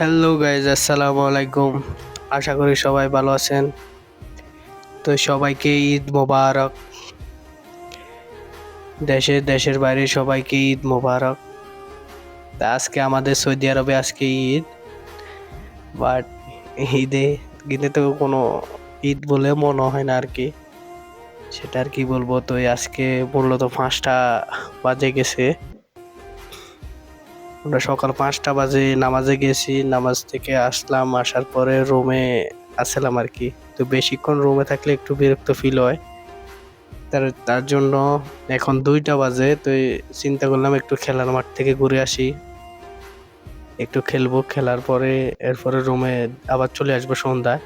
Hello guys আসসালামু আলাইকুম আশা করি সবাই ভালো আছেন। তো সবাইকে ঈদ মোবারক। দেশে, দেশের বাইরে সবাইকে ঈদ মোবারক। তা আজকে আমাদের সৌদি আরবে আজকে ঈদ। বাট ঈদে ঈদে তো কোনো ঈদ বলে মনে হয় না আর কি সেটা আর কি বলব, তো আজকে মূলত পাঁচটা বাজে গেছে। আমরা সকাল পাঁচটা বাজে নামাজে গেছি, নামাজ থেকে আসলাম, আসার পরে রুমে আসলাম আর কি। তো বেশিক্ষণ রুমে থাকলে একটু বিরক্ত ফিল হয়। তার তার জন্য এখন দুইটা বাজে, তো চিন্তা করলাম একটু খেলার মাঠ থেকে ঘুরে আসি। একটু খেলব, খেলার পরে এরপরে রুমে আবার চলে আসব সন্ধ্যায়।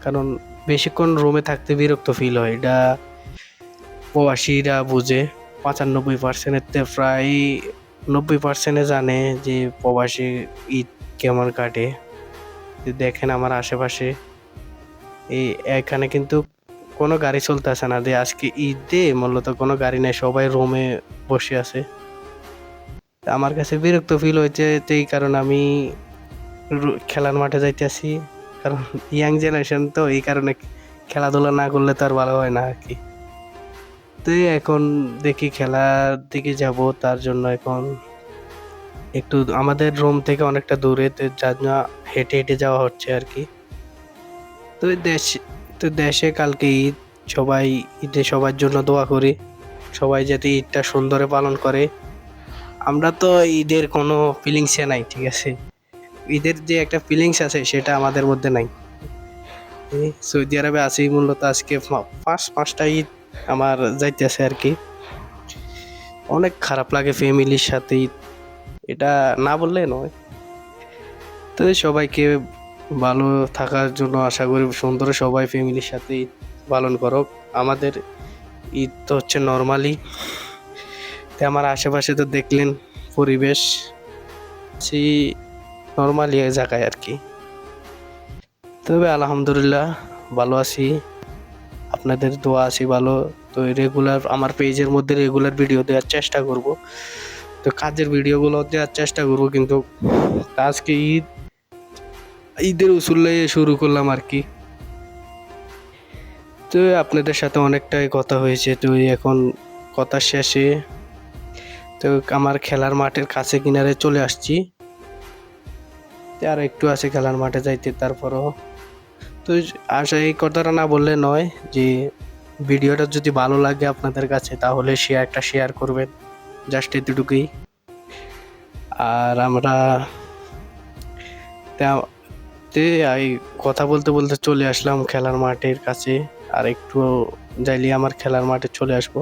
কারণ বেশিক্ষণ রুমে থাকতে বিরক্ত ফিল হয়। এটা প্রবাসীরা বুঝে, পঁচানব্বই পার্সেন্টের প্রায় নব্বই পার্সেন্টে জানে যে প্রবাসী ঈদ কেমন কাটে। দেখেন আমার আশেপাশে, এই এখানে কিন্তু কোনো গাড়ি চলতেছে না। যে আজকে ঈদে মূলত কোনো গাড়ি নেই, সবাই রুমে বসে আছে। আমার কাছে বিরক্ত ফিল হয়েছে এই কারণ আমি খেলার মাঠে যাইতেছি। কারণ ইয়াং জেনারেশন তো, এই কারণে খেলাধুলা না করলে তো আর ভালো হয় না আর কি। তো এই এখন দেখি খেলার দিকে যাব, তার জন্য এখন একটু আমাদের রুম থেকে অনেকটা দূরে, তো যার জন্য হেঁটে হেঁটে যাওয়া হচ্ছে আর কি। তো দেশ, তো দেশে কালকে ঈদ, সবাই ঈদে সবার জন্য দোয়া করি, সবাই যাতে ঈদটা সুন্দরে পালন করে। আমরা তো ঈদের কোনো ফিলিংসে নাই, ঠিক আছে? ঈদের যে একটা ফিলিংস আছে, সেটা আমাদের মধ্যে নাই। সৌদি আরবে আছি মূলত আজকে পাঁচ, পাঁচটা ঈদ আমার যাইতেছে আর কি। অনেক খারাপ লাগে ফ্যামিলির সাথে ঈদ এটা না বললে নয়। তো সবাইকে ভালো থাকার জন্য আশা করি সুন্দর সবাই ফ্যামিলির সাথে ঈদ পালন করো আমাদের ঈদ তো হচ্ছে নর্মালি তো আমার আশেপাশে তো দেখলেন পরিবেশ। সেই নর্মালি জায়গায় আর কি। তবে আলহামদুলিল্লাহ ভালো আছি। আপনাদের দোয়া আছি ভালো। তো রেগুলার আমার পেজের মধ্যে রেগুলার ভিডিও দেওয়ার চেষ্টা করব। তো কাজের ভিডিওগুলো দেওয়ার চেষ্টা করব কিন্তু আজকে ঈদ, ঈদের উসুল্লে শুরু করলাম আর কি। তো আপনাদের সাথে অনেকটাই কথা হয়েছে, তো এখন কথা শেষে। তো আমার খেলার মাঠের কাছে কিনারে চলে আসছি। আর একটু আছে খেলার মাঠে যাইতে, তারপরও তো আশা এই কথাটা না বললে নয় যে ভিডিওটা যদি ভালো লাগে আপনাদের কাছে, তাহলে শেয়ার একটা শেয়ার করবেন জাস্ট এতটুকুই। আর আমরা তে এই কথা বলতে বলতে চলে আসলাম খেলার মাঠের কাছে, আর একটু যাইলে আমার খেলার মাঠে চলে আসব।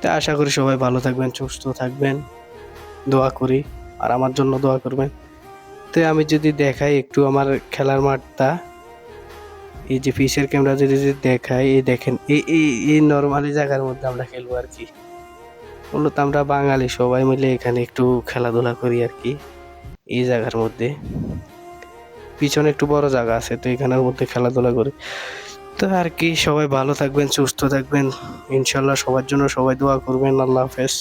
তা আশা করি সবাই ভালো থাকবেন, সুস্থ থাকবেন, দোয়া করি, আর আমার জন্য দোয়া করবেন। তো আমি যদি দেখাই একটু আমার খেলার মাঠটা এই যে পিসের ক্যামেরা যদি দেখাই, এই দেখেন, এই এই এই নর্মালি জায়গার মধ্যে আমরা খেলব আর কি। মূলত আমরা বাঙালি সবাই মিলে এখানে একটু খেলাধুলা করি আর কি, এই জায়গার মধ্যে। পিছনে একটু বড় জায়গা আছে, তো এখানের মধ্যে খেলাধুলা করি। তো আর কি, সবাই ভালো থাকবেন, সুস্থ থাকবেন। ইনশাল্লাহ সবার জন্য সবাই দোয়া করবেন। আল্লাহ হাফেজ।